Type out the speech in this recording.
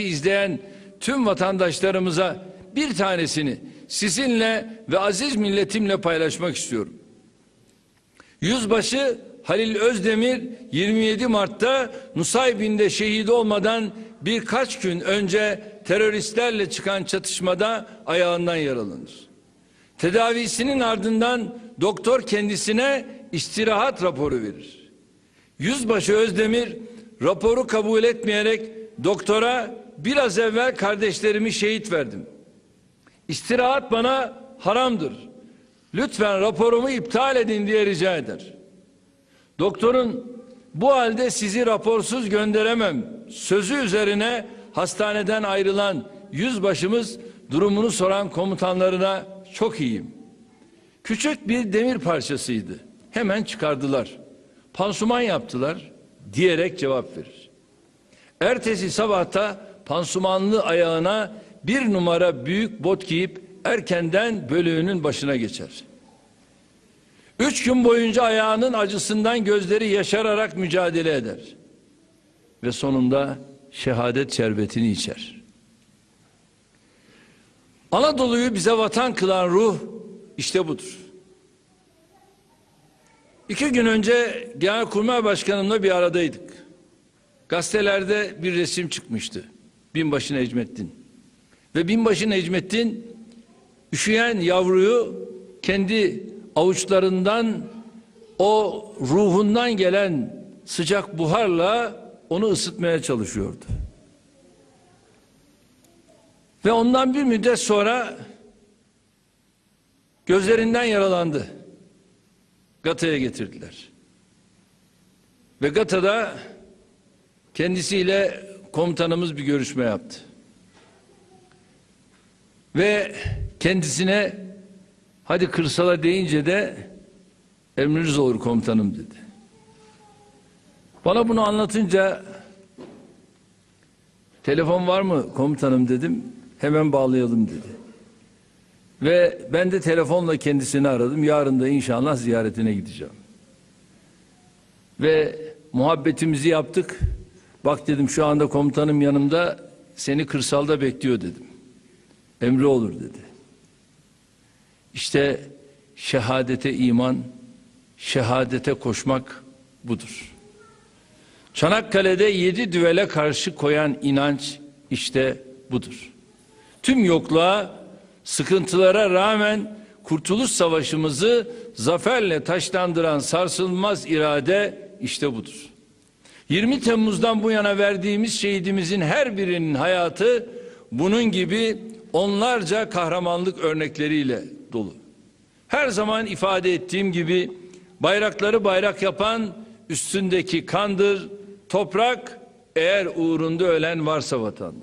izleyen tüm vatandaşlarımıza bir tanesini sizinle ve aziz milletimle paylaşmak istiyorum. Yüzbaşı Halil Özdemir 27 Mart'ta Nusaybin'de şehit olmadan birkaç gün önce teröristlerle çıkan çatışmada ayağından yaralanır. Tedavisinin ardından doktor kendisine istirahat raporu verir. Yüzbaşı Özdemir raporu kabul etmeyerek doktora biraz evvel kardeşlerimi şehit verdim. İstirahat bana haramdır. Lütfen raporumu iptal edin diye rica eder. Doktorun bu halde sizi raporsuz gönderemem sözü üzerine hastaneden ayrılan yüzbaşımız durumunu soran komutanlarına çok iyiyim. Küçük bir demir parçasıydı. Hemen çıkardılar. Pansuman yaptılar diyerek cevap verir. Ertesi sabahta pansumanlı ayağına bir numara büyük bot giyip erkenden bölüğünün başına geçer. Üç gün boyunca ayağının acısından gözleri yaşararak mücadele eder. Ve sonunda şehadet şerbetini içer. Anadolu'yu bize vatan kılan ruh işte budur. İki gün önce Genelkurmay Başkanımla bir aradaydık. Gazetelerde bir resim çıkmıştı. Binbaşı Necmettin. Ve Binbaşı Necmettin üşüyen yavruyu kendi avuçlarından o ruhundan gelen sıcak buharla onu ısıtmaya çalışıyordu. Ve ondan bir müddet sonra gözlerinden yaralandı. Gata'ya getirdiler. Ve Gata'da kendisiyle komutanımız bir görüşme yaptı. Ve kendisine hadi kırsala deyince de emriniz olur komutanım dedi. Bana bunu anlatınca telefon var mı komutanım dedim. Hemen bağlayalım dedi. Ve ben de telefonla kendisini aradım. Yarın da inşallah ziyaretine gideceğim. Ve muhabbetimizi yaptık. Bak dedim şu anda komutanım yanımda seni kırsalda bekliyor dedim. Emri olur dedi. İşte şehadete iman, şehadete koşmak budur. Çanakkale'de yedi düvele karşı koyan inanç işte budur. Tüm yokluğa, sıkıntılara rağmen Kurtuluş Savaşımızı zaferle taşlandıran sarsılmaz irade işte budur. 20 Temmuz'dan bu yana verdiğimiz şehidimizin her birinin hayatı bunun gibi onlarca kahramanlık örnekleriyle dolu. Her zaman ifade ettiğim gibi bayrakları bayrak yapan üstündeki kandır, toprak eğer uğrunda ölen varsa vatandır.